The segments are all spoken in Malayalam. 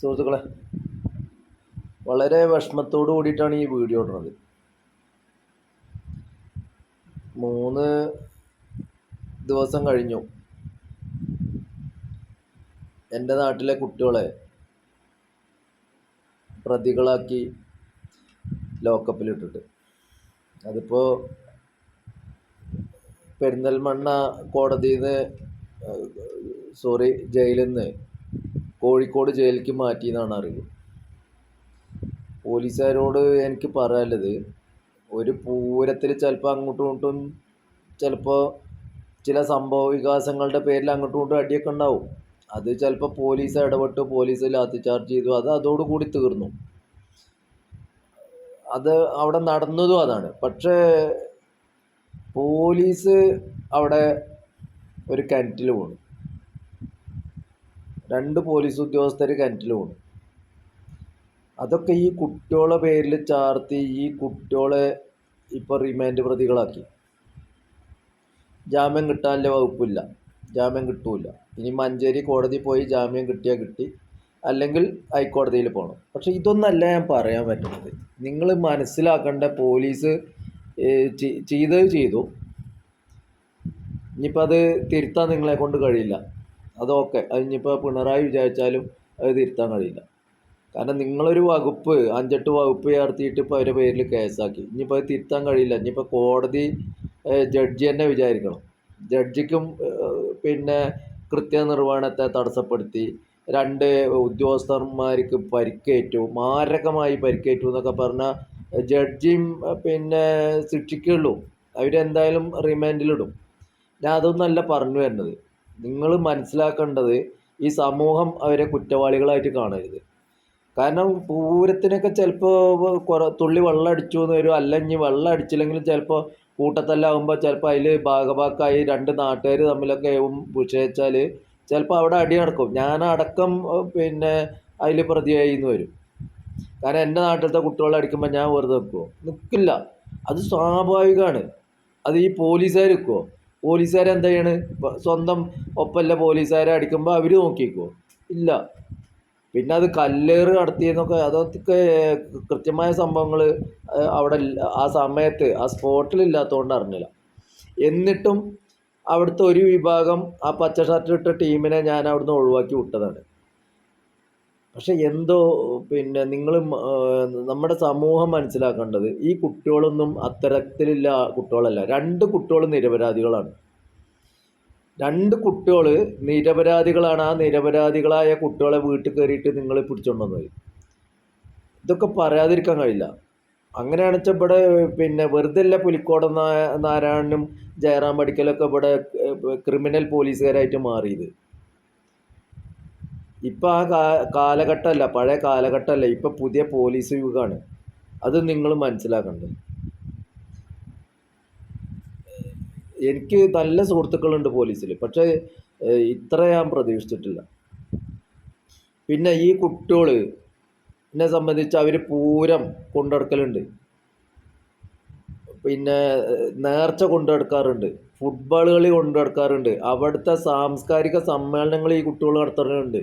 സുഹൃത്തുക്കളെ വളരെ വിഷമത്തോട് കൂടിയിട്ടാണ് ഈ വീഡിയോ ഇടുന്നത്. മൂന്ന് ദിവസം കഴിഞ്ഞു. എന്റെ നാട്ടിലെ കുട്ടികളെ പ്രതികളാക്കി ലോക്കപ്പിലിട്ടിട്ട്. അതിപ്പോൾ പെരിന്തൽമണ്ണ കോടതിയിൽ നിന്ന് സോറി ജയിലിൽ നിന്ന് കോഴിക്കോട് ജയിലിലേക്ക് മാറ്റി എന്നാണ് അറിവ്. പോലീസുകാരോട് എനിക്ക് പറയാനുള്ളത് ഒരു പൂരത്തിൽ ചിലപ്പോൾ അങ്ങോട്ടും ഇങ്ങോട്ടും ചിലപ്പോൾ ചില സംഭവ വികാസങ്ങളുടെ പേരിൽ അങ്ങോട്ടും ഇങ്ങോട്ടും അടിയൊക്കെ ഉണ്ടാവും. അത് ചിലപ്പോൾ പോലീസ് ഇടപെട്ട് പോലീസ് ലാത്തി ചാർജ് ചെയ്തു അത് അതോടുകൂടി തീർന്നു. അത് അവിടെ നടന്നതും അതാണ്. പക്ഷേ പോലീസ് അവിടെ ഒരു കിണറ്റിൽ വീണു. രണ്ട് പോലീസ് ഉദ്യോഗസ്ഥർ കിണറ്റിൽ വീണു അതൊക്കെ ഈ കുട്ടികളെ പേരിൽ ചാർത്തി ഈ കുട്ടികളെ ഇപ്പോൾ റിമാൻഡ് പ്രതികളാക്കി. ജാമ്യം കിട്ടാനുള്ള വകുപ്പില്ല. ജാമ്യം കിട്ടൂല. ഇനി മഞ്ചേരി കോടതി പോയി ജാമ്യം കിട്ടിയാൽ കിട്ടി. അല്ലെങ്കിൽ ഹൈക്കോടതിയിൽ പോകണം പക്ഷേ ഇതൊന്നല്ല ഞാൻ പറയാൻ പറ്റുന്നത്. നിങ്ങൾ മനസ്സിലാക്കേണ്ട പോലീസ് ചെയ്തത് ചെയ്തു. ഇനിയിപ്പോൾ അത് തിരുത്താൻ നിങ്ങളെ കൊണ്ട് കഴിയില്ല. അതൊക്കെ. അതിനിപ്പോൾ പിണറായി വിചാരിച്ചാലും അത് തിരുത്താൻ കഴിയില്ല. കാരണം നിങ്ങളൊരു വകുപ്പ് അഞ്ചെട്ട് വകുപ്പ് ചേർത്തിയിട്ട് ഇപ്പോൾ അവരുടെ പേരിൽ കേസാക്കി. ഇനിയിപ്പോൾ അത് തിരുത്താൻ കഴിയില്ല. ഇനിയിപ്പോൾ കോടതി ജഡ്ജി തന്നെ വിചാരിക്കണം. ജഡ്ജിക്കും പിന്നെ കൃത്യനിർവഹണത്തെ തടസ്സപ്പെടുത്തി രണ്ട് ഉദ്യോഗസ്ഥന്മാർക്ക് പരിക്കേറ്റു മാരകമായി പരിക്കേറ്റു എന്നൊക്കെ പറഞ്ഞാൽ ജഡ്ജിയും പിന്നെ ശിക്ഷിക്കുള്ളൂ അവരെന്തായാലും റിമാൻഡിലിടും. ഞാൻ അതൊന്നല്ല പറഞ്ഞു വരുന്നത്. നിങ്ങൾ മനസ്സിലാക്കേണ്ടത് ഈ സമൂഹം അവരെ കുറ്റവാളികളായിട്ട് കാണരുത്. കാരണം പൂരത്തിനൊക്കെ ചിലപ്പോൾ കുറ തുള്ളി വെള്ളം അടിച്ചു എന്ന് വരും. അല്ലെങ്കിൽ വെള്ളം അടിച്ചില്ലെങ്കിലും ചിലപ്പോൾ കൂട്ടത്തല്ലാകുമ്പോൾ ചിലപ്പോൾ അതിൽ ഭാഗഭാക്കായി രണ്ട് നാട്ടുകാർ തമ്മിലൊക്കെ വിഷയിച്ചാൽ ചിലപ്പോൾ അവിടെ അടി നടക്കും. ഞാനടക്കം അടക്കം പിന്നെ അതിൽ പ്രതിയായി എന്ന് വരും. കാരണം എന്റെ നാട്ടിലത്തെ കുട്ടികളെ അടിക്കുമ്പോൾ ഞാൻ വെറുതെ നിൽക്കുമോ നിൽക്കില്ല അത് സ്വാഭാവികമാണ് അത് ഈ പോലീസുകാർ നിൽക്കുമോ പോലീസുകാർ എന്താ ചെയ്യണ് സ്വന്തം ഒപ്പല്ല പോലീസുകാരെ അടിക്കുമ്പോൾ അവർ നോക്കിക്കോ ഇല്ല. പിന്നെ അത് കല്ലേറ് കടത്തിയെന്നൊക്കെ അതൊക്കെ കൃത്യമായ സംഭവങ്ങൾ അവിടെ ആ സമയത്ത് ആ സ്പോട്ടിലില്ലാത്തതുകൊണ്ട് അറിഞ്ഞില്ല. എന്നിട്ടും അവിടുത്തെ ഒരു വിഭാഗം ആ പച്ച ഷർട്ട് ഇട്ട ടീമിനെ ഞാൻ അവിടുന്ന് ഒഴിവാക്കി വിട്ടതാണ്. പക്ഷെ എന്തോ പിന്നെ നിങ്ങൾ നമ്മുടെ സമൂഹം മനസ്സിലാക്കേണ്ടത് ഈ കുട്ടികളൊന്നും അത്തരത്തിലുള്ള കുട്ടികളല്ല. രണ്ട് കുട്ടികൾ നിരപരാധികളാണ്. രണ്ട് കുട്ടികൾ നിരപരാധികളാണ്. ആ നിരപരാധികളായ കുട്ടികളെ വീട്ടിൽ കയറിയിട്ട് നിങ്ങൾ പിടിച്ചോണ്ട് വന്നത്. ഇതൊക്കെ പറയാതിരിക്കാൻ കഴിയില്ല. അങ്ങനെയാണ് വെച്ചാൽ ഇവിടെ പിന്നെ വെറുതെ അല്ല പുലിക്കോടൻ നാരായണനും ജയറാം പടിക്കലൊക്കെ ഇവിടെ ക്രിമിനൽ പോലീസുകാരായിട്ട് മാറിയത്. ഇപ്പം ആ കാ കാലഘട്ടമല്ല പഴയ കാലഘട്ടമല്ല ഇപ്പം പുതിയ പോലീസ് യുഗമാണ് അത് നിങ്ങൾ മനസ്സിലാക്കണ്ടേ? എനിക്ക് നല്ല സുഹൃത്തുക്കളുണ്ട് പോലീസിൽ പക്ഷേ ഇത്ര ഞാൻ പ്രതീക്ഷിച്ചിട്ടില്ല. പിന്നെ ഈ കുട്ടികൾ എന്നെ സംബന്ധിച്ച് അവർ പൂരം കൊണ്ടെടുക്കലുണ്ട്. പിന്നെ നേർച്ച കൊണ്ടെടുക്കാറുണ്ട് ഫുട്ബോൾ കളി കൊണ്ടെടുക്കാറുണ്ട് അവിടുത്തെ സാംസ്കാരിക സമ്മേളനങ്ങൾ ഈ കുട്ടികൾ നടത്താറുണ്ട്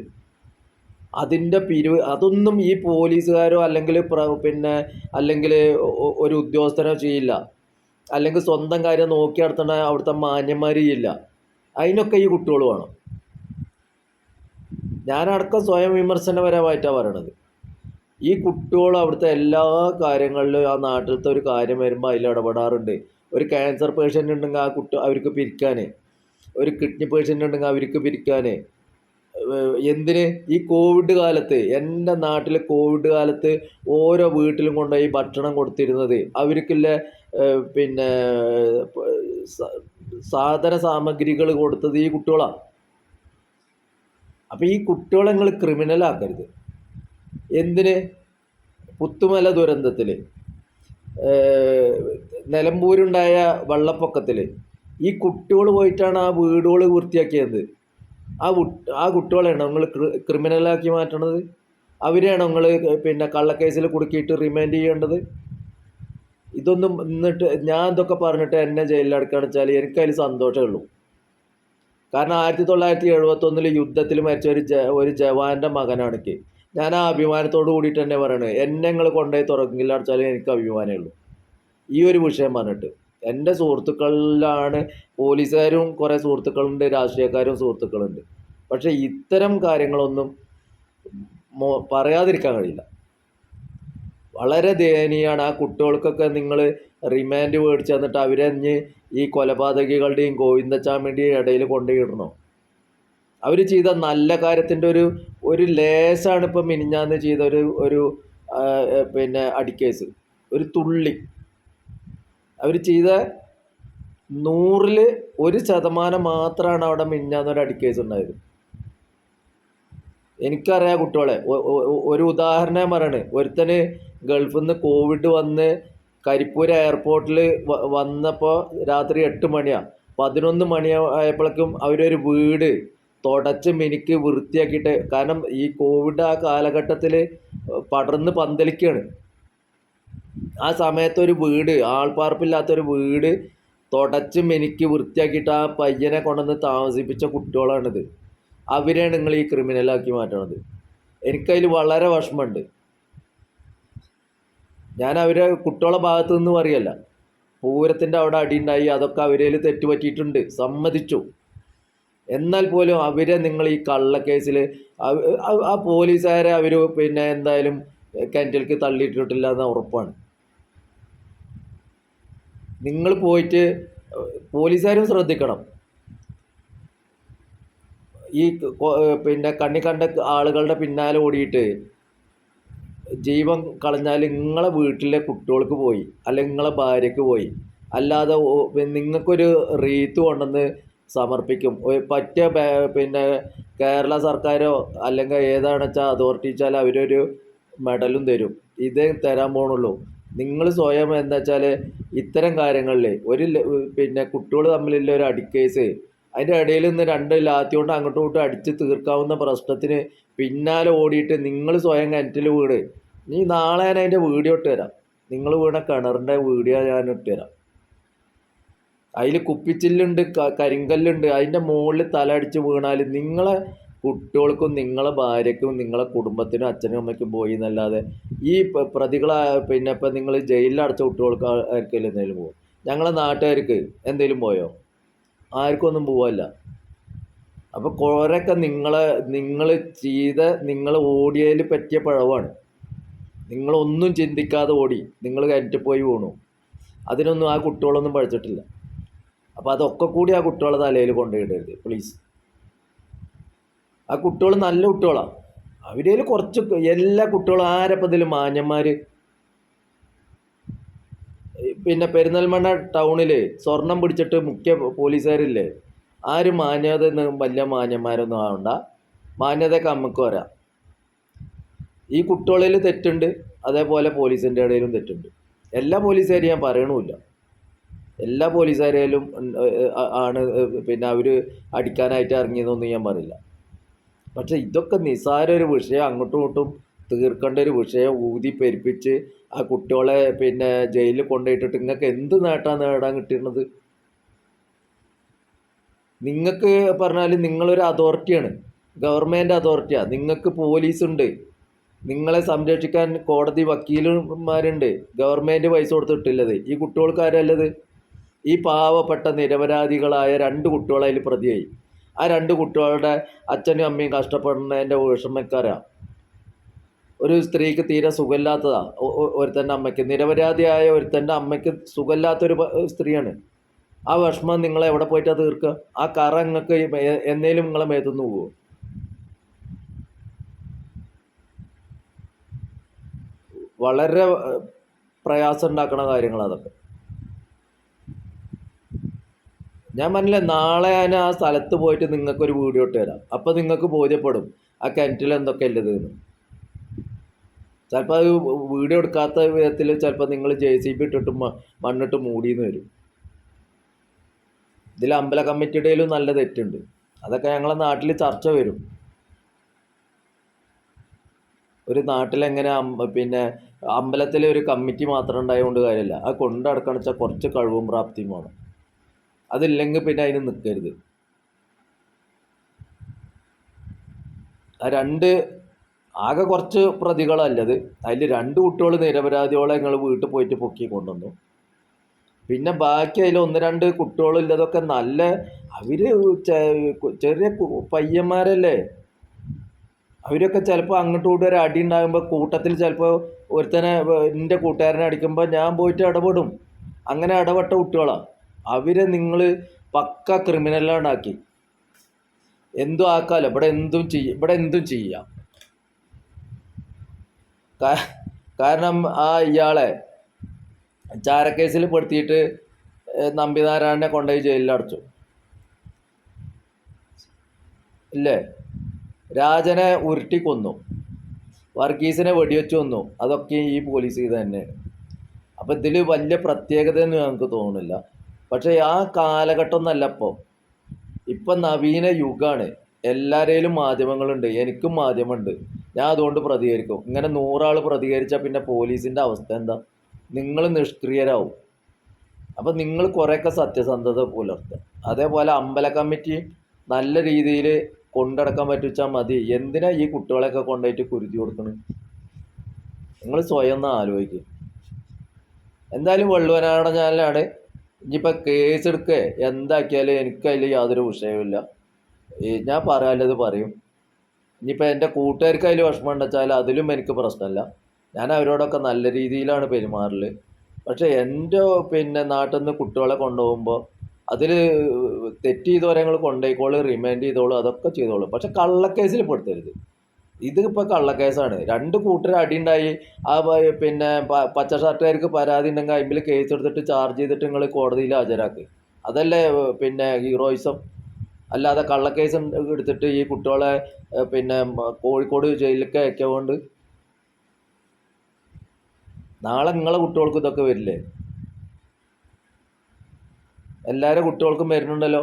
അതിന്റെ പിരിവ് അതൊന്നും ഈ പോലീസുകാരോ അല്ലെങ്കിൽ പിന്നെ അല്ലെങ്കിൽ ഒരു ഉദ്യോഗസ്ഥനോ ചെയ്യില്ല. അല്ലെങ്കിൽ സ്വന്തം കാര്യം നോക്കി നടത്തണ അവിടുത്തെ മാന്യന്മാർ ചെയ്യില്ല. അതിനൊക്കെ ഈ കുട്ടികൾ വേണം. ഞാനടക്കം സ്വയം വിമർശനപരമായിട്ടാണ് പറയണത്. ഈ കുട്ടികൾ അവിടുത്തെ എല്ലാ കാര്യങ്ങളിലും ആ നാട്ടിലത്തെ ഒരു കാര്യം വരുമ്പോൾ അതിൽ ഇടപെടാറുണ്ട്. ഒരു ക്യാൻസർ പേഷ്യന്റ് ഉണ്ടെങ്കിൽ ആ കുട്ടി അവർക്ക് പിരിക്കാൻ ഒരു കിഡ്നി പേഷ്യന്റ് ഉണ്ടെങ്കിൽ അവർക്ക് പിരിക്കാൻ എന്തിന്? ഈ കോവിഡ് കാലത്ത് എന്റെ നാട്ടിൽ കോവിഡ് കാലത്ത് ഓരോ വീട്ടിലും കൊണ്ടുപോയി ഭക്ഷണം കൊടുത്തിരുന്നത്. അവർക്കുള്ള പിന്നെ സാധന സാമഗ്രികൾ കൊടുത്തത് ഈ കുട്ടികളാണ്. അപ്പോൾ ഈ കുട്ടികളെ നിങ്ങൾ ക്രിമിനലാക്കരുത് എന്തിന്? പുത്തുമല ദുരന്തത്തിൽ നിലമ്പൂരുണ്ടായ വെള്ളപ്പൊക്കത്തിൽ ഈ കുട്ടികൾ പോയിട്ടാണ് ആ വീടുകൾ വൃത്തിയാക്കിയത്. ആ ആ കുട്ടികളെയാണോ നിങ്ങൾ ക്രിമിനലാക്കി മാറ്റണത്? അവരെയാണോ നിങ്ങൾ പിന്നെ കള്ളക്കേസിൽ കുടുക്കിയിട്ട് റിമാൻഡ് ചെയ്യേണ്ടത്? ഇതൊന്നും എന്നിട്ട് ഞാൻ ഇതൊക്കെ പറഞ്ഞിട്ട് എന്നെ ജയിലിൽ അടക്കാന്ന് വെച്ചാൽ എനിക്കതിൽ സന്തോഷമേ ഉള്ളൂ. കാരണം ആയിരത്തി തൊള്ളായിരത്തി എഴുപത്തൊന്നിൽ യുദ്ധത്തിൽ മരിച്ച ഒരു ജ ഒരു ജവാന്റെ മകനാണെങ്കിൽ ഞാൻ ആ അഭിമാനത്തോട് കൂടിയിട്ട് തന്നെ പറയണത് എന്നെ നിങ്ങൾ കൊണ്ടുപോയി തുറക്കില്ല അടിച്ചാലും എനിക്ക് അഭിമാനമേ ഉള്ളൂ. ഈ ഒരു വിഷയം പറഞ്ഞിട്ട്. എന്റെ സുഹൃത്തുക്കളിലാണ് പോലീസുകാരും കുറേ സുഹൃത്തുക്കളുണ്ട് രാഷ്ട്രീയക്കാരും സുഹൃത്തുക്കളുണ്ട്. പക്ഷേ ഇത്തരം കാര്യങ്ങളൊന്നും മോ- പറയാതിരിക്കാൻ കഴിയില്ല. വളരെ ദയനീയമാണ്. ആ കുട്ടികൾക്കൊക്കെ നിങ്ങൾ റിമാൻഡ് മേടിച്ച് തന്നിട്ട് അവരെ ഈ കൊലപാതകികളുടെയും ഗോവിന്ദച്ചാമിന്റെയും ഇടയിൽ കൊണ്ടുപോയിടണോ? അവർ ചെയ്ത നല്ല കാര്യത്തിന്റെ ഒരു ഒരു ലേസാണ് ഇപ്പം മിനിഞ്ഞാന്ന് ചെയ്ത ഒരു ഒരു പിന്നെ അടിക്കേസ്. ഒരു തുള്ളി. അവർ ചെയ്ത നൂറിൽ ഒരു ശതമാനം മാത്രമാണ് അവിടെ മിഞ്ഞാന്നൊരു അടിക്കേസ് ഉണ്ടായത്. എനിക്കറിയാം കുട്ടികളെ ഒരു ഉദാഹരണം പറയണേ. ഒരുത്തന് ഗൾഫിൽ നിന്ന് കോവിഡ് വന്ന് കരിപ്പൂർ എയർപോർട്ടിൽ വന്നപ്പോൾ രാത്രി എട്ട് മണിയാണ് പതിനൊന്ന് മണി ആയപ്പോഴേക്കും അവരൊരു വീട് തുടച്ച് മിനിക്ക് വൃത്തിയാക്കിയിട്ട് കാരണം ഈ കോവിഡ് ആ കാലഘട്ടത്തിൽ പടർന്ന് പന്തലിക്കുകയാണ് ആ സമയത്തൊരു വീട് ആൾപ്പാർപ്പില്ലാത്തൊരു വീട് തുടച്ച് മെനിക്ക് വൃത്തിയാക്കിയിട്ട് ആ പയ്യനെ കൊണ്ടുവന്ന് താമസിപ്പിച്ച കുട്ടികളാണിത്. അവരെയാണ് നിങ്ങൾ ഈ ക്രിമിനലാക്കി മാറ്റണത്. എനിക്കതിൽ വളരെ വിഷമമുണ്ട്. ഞാൻ അവരെ കുട്ടികളെ ഭാഗത്തു നിന്ന് പറയല്ല പൂരത്തിന്റെ അവിടെ അടിയുണ്ടായി അതൊക്കെ അവരേൽ തെറ്റുപറ്റിയിട്ടുണ്ട്. സമ്മതിച്ചു. എന്നാൽ പോലും അവരെ നിങ്ങൾ ഈ കള്ളക്കേസിൽ ആ പോലീസുകാരെ അവർ പിന്നെ എന്തായാലും കിണറ്റിലേക്ക് തള്ളിയിട്ടിട്ടില്ല എന്ന് ഉറപ്പാണ്. നിങ്ങൾ പോയിട്ട് പോലീസുകാരും ശ്രദ്ധിക്കണം. ഈ പിന്നെ കണ്ണി കണ്ട ആളുകളുടെ പിന്നാലെ ഓടിയിട്ട് ജീവൻ കളഞ്ഞാൽ നിങ്ങളെ വീട്ടിലെ കുട്ടികൾക്ക് പോയി അല്ലെങ്കിൽ നിങ്ങളെ ഭാര്യയ്ക്ക് പോയി. അല്ലാതെ നിങ്ങൾക്കൊരു റീത്ത് കൊണ്ടുവന്ന് സമർപ്പിക്കും. പറ്റിയ പിന്നെ കേരള സർക്കാരോ അല്ലെങ്കിൽ ഏതാണെന്ന് വെച്ചാൽ അതോറിറ്റി വെച്ചാൽ അവരൊരു മെഡലും തരും. ഇതേ തരാൻ പോണുള്ളൂ. നിങ്ങൾ സ്വയം എന്താ വെച്ചാൽ ഇത്തരം കാര്യങ്ങളിൽ ഒരു പിന്നെ കുട്ടികൾ തമ്മിലുള്ള ഒരു അടിക്കേസ് അതിന്റെ ഇടയിൽ നിന്ന് രണ്ട് ലാത്തി കൊണ്ട് അങ്ങോട്ടും ഇങ്ങോട്ടും അടിച്ച് തീർക്കാവുന്ന പ്രശ്നത്തിന് പിന്നാലെ ഓടിയിട്ട് നിങ്ങൾ സ്വയം കിണറ്റിൽ വീട് നീ നാളെ ഞാൻ അതിന്റെ വീഡിയോ ഇട്ട് തരാം. നിങ്ങൾ വീണ കിണറിന്റെ വീഡിയോ ഞാൻ ഇട്ട് തരാം. അതിൽ കുപ്പിച്ചില്ലുണ്ട് കരിങ്കല്ലുണ്ട് അതിന്റെ മുകളിൽ തല അടിച്ച് വീണാൽ നിങ്ങളെ കുട്ടികൾക്കും നിങ്ങളെ ഭാര്യയ്ക്കും നിങ്ങളെ കുടുംബത്തിനും അച്ഛനും അമ്മയ്ക്കും പോയി എന്നല്ലാതെ ഈ പ്രതികളെ പിന്നെ ഇപ്പം നിങ്ങൾ ജയിലിൽ അടച്ച കുട്ടികൾക്ക് ആർക്കെങ്കിലും എന്തെങ്കിലും പോകും ഞങ്ങളെ നാട്ടുകാർക്ക് എന്തെങ്കിലും പോയോ? ആർക്കും ഒന്നും പോവല്ല. അപ്പോൾ കുറേയൊക്കെ നിങ്ങളെ നിങ്ങൾ ചെയ്ത നിങ്ങൾ ഓടിയതിൽ പറ്റിയ പഴവാണ്. നിങ്ങളൊന്നും ചിന്തിക്കാതെ ഓടി നിങ്ങൾ കയറ്റി പോയി വീണു. അതിനൊന്നും ആ കുട്ടികളൊന്നും പഠിച്ചിട്ടില്ല. അപ്പോൾ അതൊക്കെ കൂടി ആ കുട്ടികളെ തലയിൽ കൊണ്ടുപോയിടരുത് പ്ലീസ് ആ കുട്ടികൾ നല്ല കുട്ടികളാണ് അവരിൽ കുറച്ച് എല്ലാ കുട്ടികളും ആരപ്പതിൽ മാന്യന്മാർ പിന്നെ പെരിന്തൽമണ്ണ ടൗണിൽ സ്വർണം പിടിച്ചിട്ട് മുഖ്യ പോലീസുകാരില്ലേ? ആരും മാന്യത വലിയ മാന്യന്മാരൊന്നും ആവണ്ട. മാന്യതയൊക്കെ നമുക്ക് വരാം. ഈ കുട്ടികളിൽ തെറ്റുണ്ട് അതേപോലെ പോലീസിന്റെ ഇടയിലും തെറ്റുണ്ട്. എല്ലാ പോലീസുകാരും ഞാൻ പറയണമില്ല എല്ലാ പോലീസുകാരെയും ആണ് പിന്നെ അവർ അടിക്കാനായിട്ട് ഇറങ്ങിയതൊന്നും ഞാൻ പറയില്ല. പക്ഷെ ഇതൊക്കെ നിസ്സാര ഒരു വിഷയം. അങ്ങോട്ടും ഇങ്ങോട്ടും തീർക്കേണ്ട ഒരു വിഷയം. ഊതി പെരുപ്പിച്ച് ആ കുട്ടികളെ പിന്നെ ജയിലിൽ കൊണ്ടുപോയിട്ടിട്ട് നിങ്ങൾക്ക് എന്ത് നേട്ടമാണ് നേടാൻ കിട്ടിയിരുന്നത്? നിങ്ങൾക്ക് പറഞ്ഞാൽ നിങ്ങളൊരു അതോറിറ്റിയാണ്. ഗവൺമെന്റ് അതോറിറ്റിയാണ് നിങ്ങൾക്ക് പോലീസ് ഉണ്ട് നിങ്ങളെ സംരക്ഷിക്കാൻ കോടതി വക്കീലന്മാരുണ്ട് ഗവൺമെന്റ് പൈസ കൊടുത്തിട്ടില്ലത്. ഈ കുട്ടികൾക്കാരല്ലത്? ഈ പാവപ്പെട്ട നിരപരാധികളായ രണ്ട് കുട്ടികളതിൽ പ്രതിയായി. ആ രണ്ട് കുട്ടികളുടെ അച്ഛനും അമ്മയും കഷ്ടപ്പെടുന്നതിന്റെ വിഷമക്കാരാണ് ഒരു സ്ത്രീക്ക് തീരെ സുഖമില്ലാത്തതാ. ഒ- ഒ- ഒരുത്തന്റെ അമ്മയ്ക്ക്. നിരപരാധിയായ ഒരുത്തന്റെ അമ്മയ്ക്ക് സുഖമില്ലാത്തൊരു സ്ത്രീയാണ്. ആ വിഷമം നിങ്ങൾ എവിടെ പോയിട്ടാ തീർക്കുക? ആ കറ നിങ്ങൾക്ക് എന്നേലും നിങ്ങളെ മേത്തുനിന്ന് പോകുമോ വളരെ പ്രയാസം ഉണ്ടാക്കുന്ന കാര്യങ്ങൾ അതൊക്കെ. ഞാൻ പറഞ്ഞില്ലേ നാളെ ഞാൻ ആ സ്ഥലത്ത് പോയിട്ട് നിങ്ങൾക്കൊരു വീഡിയോ ഇട്ട് തരാം. അപ്പോൾ നിങ്ങൾക്ക് ബോധ്യപ്പെടും ആ കിണറ്റിൽ എന്തൊക്കെ ഉള്ളത് എന്ന്. ചിലപ്പോൾ അത് വീഡിയോ എടുക്കാത്ത വിധത്തിൽ ചിലപ്പോൾ നിങ്ങൾ ജെ സി ബി ഇട്ടിട്ട് മണ്ണിട്ട് മൂടിയെന്ന് വരും. ഇതിൽ അമ്പല കമ്മിറ്റിയുടെയിലും നല്ല തെറ്റുണ്ട്. അതൊക്കെ ഞങ്ങളെ നാട്ടിൽ ചർച്ച വരും. ഒരു നാട്ടിലെങ്ങനെ പിന്നെ അമ്പലത്തിലെ ഒരു കമ്മിറ്റി മാത്രം ഉണ്ടായതുകൊണ്ട് കാര്യമില്ല. ആ കൊണ്ട് നടക്കണം വെച്ചാൽ കുറച്ച് കഴിവും പ്രാപ്തിയും വേണം. അതില്ലെങ്കിൽ പിന്നെ അതിന് നിൽക്കരുത് ആ രണ്ട് ആകെ കുറച്ച് പ്രതികളല്ലത്. അതിൽ രണ്ട് കുട്ടികൾ നിരപരാധികളെ നിങ്ങൾ വീട്ടിൽ പോയിട്ട് പൊക്കി കൊണ്ടുവന്നു. പിന്നെ ബാക്കി അതിൽ ഒന്ന് രണ്ട് കുട്ടികളില്ലതൊക്കെ നല്ല അവർ ചെറിയ പയ്യന്മാരല്ലേ? അവരൊക്കെ ചിലപ്പോൾ അങ്ങോട്ടും ഇങ്ങോട്ടും ഒരു അടി ഉണ്ടാകുമ്പോൾ കൂട്ടത്തിൽ ചിലപ്പോൾ ഒരുത്തനെ എന്റെ കൂട്ടുകാരനെ അടിക്കുമ്പോൾ ഞാൻ പോയിട്ട് ഇടപെടും. അങ്ങനെ ഇടപെട്ട കുട്ടികളാണ് അവരെ നിങ്ങൾ പക്ക ക്രിമിനലാണ്ടാക്കി എന്തും ആക്കാലോ ഇവിടെ എന്തും ചെയ്യ ഇവിടെ എന്തും ചെയ്യാം. കാരണം ആ ഇയാളെ ചാരക്കേസിൽ പെടുത്തിയിട്ട് നമ്പിനാരായണനെ കൊണ്ടുപോയി ജയിലിൽ അടച്ചു. ഇല്ലേ? രാജനെ ഉരുട്ടി കൊന്നു. വർഗീസിനെ വെടിവെച്ച് കൊന്നു. അതൊക്കെ ഈ പോലീസ് ചെയ്ത് തന്നെയാണ് അപ്പം ഇതിൽ വലിയ പ്രത്യേകത എന്ന് ഞങ്ങൾക്ക് തോന്നുന്നില്ല. പക്ഷേ ആ കാലഘട്ടം ഒന്നല്ല ഇപ്പോൾ ഇപ്പം നവീന യുഗമാണ് എല്ലാവരേലും മാധ്യമങ്ങളുണ്ട്. എനിക്കും മാധ്യമമുണ്ട്. ഞാൻ അതുകൊണ്ട് പ്രതികരിക്കും. ഇങ്ങനെ നൂറാൾ പ്രതികരിച്ചാൽ പിന്നെ പോലീസിന്റെ അവസ്ഥ എന്താ? നിങ്ങൾ നിഷ്ക്രിയരാകും അപ്പം നിങ്ങൾ കുറേയൊക്കെ സത്യസന്ധത പുലർത്തുക. അതേപോലെ അമ്പല കമ്മിറ്റി നല്ല രീതിയിൽ കൊണ്ടടക്കാൻ പറ്റിച്ചാൽ മതി. എന്തിനാ ഈ കുട്ടികളെയൊക്കെ കൊണ്ടുപോയിട്ട് കുരുതി കൊടുക്കണം? നിങ്ങൾ സ്വയം ഒന്ന് ആലോചിക്കും. എന്തായാലും വെള്ളുവനാട ചാനലാണ്. ഇനിയിപ്പോൾ കേസ് എടുക്കുക എന്താക്കിയാലും എനിക്കതിൽ യാതൊരു വിഷയമില്ല ഞാൻ പറയാനുള്ളത് പറയും. ഇനിയിപ്പോൾ എന്റെ കൂട്ടുകാർക്ക് അതിൽ വിഷമം ഉണ്ടെച്ചാൽ അതിലും എനിക്ക് പ്രശ്നമില്ല. ഞാൻ അവരോടൊക്കെ നല്ല രീതിയിലാണ് പെരുമാറൽ പക്ഷേ എന്റെ പിന്നെ നാട്ടിൽ നിന്ന് കുട്ടികളെ കൊണ്ടുപോകുമ്പോൾ അതിൽ തെറ്റ് ചെയ്തവരെ ഞങ്ങൾ കൊണ്ടുപോയിക്കോളും റിമൈൻഡ് ചെയ്തോളും അതൊക്കെ ചെയ്തോളും. പക്ഷെ കള്ളക്കേസിൽ പെടുത്തരുത്. ഇത് ഇപ്പോൾ കള്ളക്കേസാണ്. രണ്ട് കൂട്ടർ അടിയുണ്ടായി. ആ പിന്നെ പച്ച ഷർട്ടുകാർക്ക് പരാതി ഉണ്ടെങ്കിൽ അതിൽ കേസ് എടുത്തിട്ട് ചാർജ് ചെയ്തിട്ട് നിങ്ങൾ കോടതിയിൽ ഹാജരാക്ക്. അതല്ലേ പിന്നെ ഹീറോയിസം? അല്ലാതെ കള്ളക്കേസ് എടുത്തിട്ട് ഈ കുട്ടികളെ പിന്നെ കോഴിക്കോട് ജയിലിലേക്ക് അയക്കുകൊണ്ട് നാളെ നിങ്ങളെ കുട്ടികൾക്ക് ഇതൊക്കെ വരില്ലേ? എല്ലാവരും കുട്ടികൾക്കും വരുന്നുണ്ടല്ലോ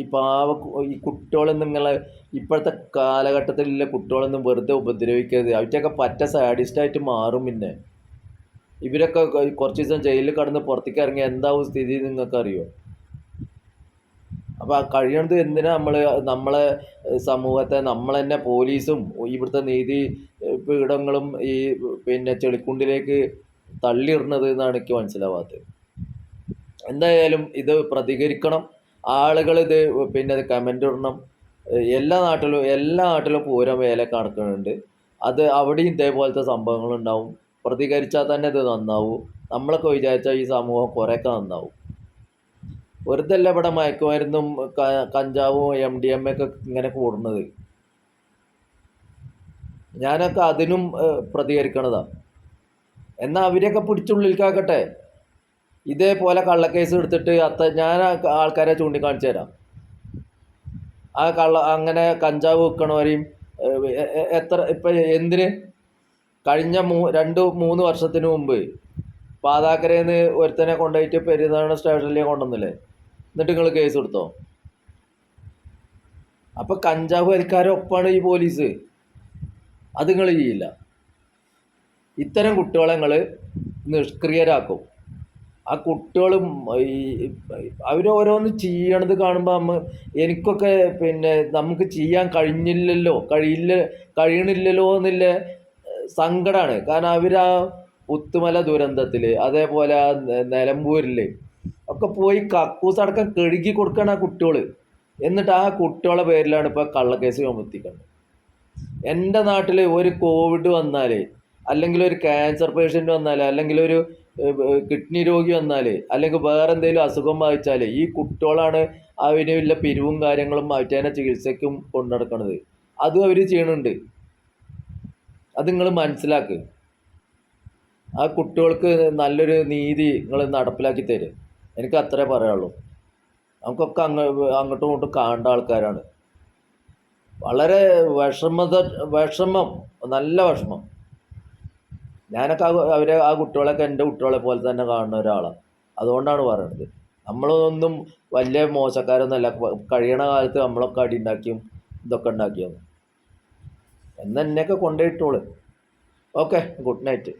ഈ പാവ ഈ കുട്ടികളൊന്നും നിങ്ങളെ ഇപ്പോഴത്തെ കാലഘട്ടത്തിലുള്ള കുട്ടികളൊന്നും വെറുതെ ഉപദ്രവിക്കരുത്. അവറ്റൊക്കെ പറ്റ സാഡിസ്റ്റായിട്ട് മാറും പിന്നെ. ഇവരൊക്കെ കുറച്ച് ദിവസം ജയിലിൽ കടന്ന് പുറത്തേക്ക് ഇറങ്ങി എന്താവും സ്ഥിതി നിങ്ങൾക്കറിയോ? അപ്പോൾ ആ കഴിയണത് എന്തിനാ നമ്മൾ നമ്മളെ സമൂഹത്തെ നമ്മൾ തന്നെ പോലീസും ഇവിടുത്തെ നീതി പീഠങ്ങളും ഈ പിന്നെ ചെളിക്കുണ്ടിലേക്ക് തള്ളിയിടുന്നത് എന്നാണ് എനിക്ക് മനസ്സിലാവാത്തത്. എന്തായാലും ഇത് പ്രതികരിക്കണം. ആളുകൾ ഇത് പിന്നെ കമന്റ് ഇടണം. എല്ലാ നാട്ടിലും എല്ലാ നാട്ടിലും പൂരം വേല നടക്കുന്നുണ്ട്. അത് അവിടെയും ഇതേപോലത്തെ സംഭവങ്ങളുണ്ടാവും. പ്രതികരിച്ചാൽ തന്നെ ഇത് നന്നാവും. നമ്മളൊക്കെ വിചാരിച്ചാൽ ഈ സമൂഹം കുറേയൊക്കെ നന്നാവും. വെറുതെ അല്ല ഇവിടെ മയക്കുമരുന്നും കഞ്ചാവും എം ഡി എം ഒക്കെ ഇങ്ങനെ കൂടുന്നത്. ഞാനൊക്കെ അതിനും പ്രതികരിക്കണതാണ് പ്രതികരിക്കണതാ. എന്നാൽ അവരെയൊക്കെ പിടിച്ചുള്ളിലേക്കാക്കട്ടെ ഇതേപോലെ കള്ളക്കേസ് എടുത്തിട്ട് അത്ത ഞാൻ ആൾക്കാരെ ചൂണ്ടിക്കാണിച്ചു തരാം ആ കള്ള അങ്ങനെ കഞ്ചാവ് വിൽക്കണവരെയും എത്ര ഇപ്പം എന്തിന്? കഴിഞ്ഞ മൂ രണ്ട് മൂന്ന് വർഷത്തിന് മുമ്പ് പാതാക്കരയിൽ നിന്ന് ഒരുത്തനെ കൊണ്ടുപോയിട്ട് പെരുന്നാൾ സ്റ്റേഷനിലേക്ക് കൊണ്ടുവന്നില്ലേ? എന്നിട്ട് നിങ്ങൾ കേസ് എടുത്തോ? അപ്പം കഞ്ചാവ് വലിക്കാരൊപ്പാണ് ഈ പോലീസ്. അത് നിങ്ങൾ ചെയ്യില്ല. ഇത്തരം കുട്ടികളെ നിങ്ങൾ നിഷ്ക്രിയരാക്കും. ആ കുട്ടികളും ഈ അവർ ഓരോന്ന് ചെയ്യണത് കാണുമ്പോൾ നമ്മൾ എനിക്കൊക്കെ പിന്നെ നമുക്ക് ചെയ്യാൻ കഴിഞ്ഞില്ലല്ലോ കഴിയില്ല കഴിയണില്ലല്ലോ എന്നുള്ള സങ്കടമാണ് കാരണം അവർ ആ പുത്തുമല ദുരന്തത്തിൽ അതേപോലെ ആ നിലമ്പൂരിൽ ഒക്കെ പോയി കക്കൂസ് അടക്കം കഴുകി കൊടുക്കണം ആ കുട്ടികൾ എന്നിട്ട് ആ കുട്ടികളെ പേരിലാണ് ഇപ്പോൾ കള്ളക്കേസ് ചുമത്തിക്കുന്നത് എന്റെ നാട്ടിൽ ഒരു കോവിഡ് വന്നാൽ അല്ലെങ്കിൽ ഒരു ക്യാൻസർ പേഷ്യന്റ് വന്നാൽ അല്ലെങ്കിൽ ഒരു കിഡ്നി രോഗി വന്നാൽ അല്ലെങ്കിൽ വേറെ എന്തെങ്കിലും അസുഖം ബാധിച്ചാൽ ഈ കുട്ടികളാണ് വല്ല പിരിവും കാര്യങ്ങളും മാറ്റാനെ ചികിത്സയ്ക്കും കൊണ്ടുനടക്കണത് അതും അവർ ചെയ്യണുണ്ട്. അത് നിങ്ങൾ മനസ്സിലാക്ക്. ആ കുട്ടികൾക്ക് നല്ലൊരു നീതി നിങ്ങൾ നടപ്പിലാക്കി തരും. എനിക്ക് അത്രേ പറയാനുള്ളൂ. നമുക്കൊക്കെ അങ്ങ് അങ്ങോട്ടും ഇങ്ങോട്ടും കാണേണ്ട ആൾക്കാരാണ്. വളരെ വിഷമത വിഷമം നല്ല വിഷമം. ഞാനൊക്കെ അവരെ ആ കുട്ടികളൊക്കെ എന്റെ കുട്ടികളെ പോലെ തന്നെ കാണുന്ന ഒരാളാണ്. അതുകൊണ്ടാണ് പറയണത്. നമ്മളൊന്നും വലിയ മോശക്കാരൊന്നുമല്ല. കഴിയണ കാലത്ത് നമ്മളൊക്കെ അടി ഉണ്ടാക്കിയും ഇതൊക്കെ ഉണ്ടാക്കിയാണ് എന്നെന്നെയൊക്കെ കൊണ്ടുപോയിട്ടോൾ. Okay good night.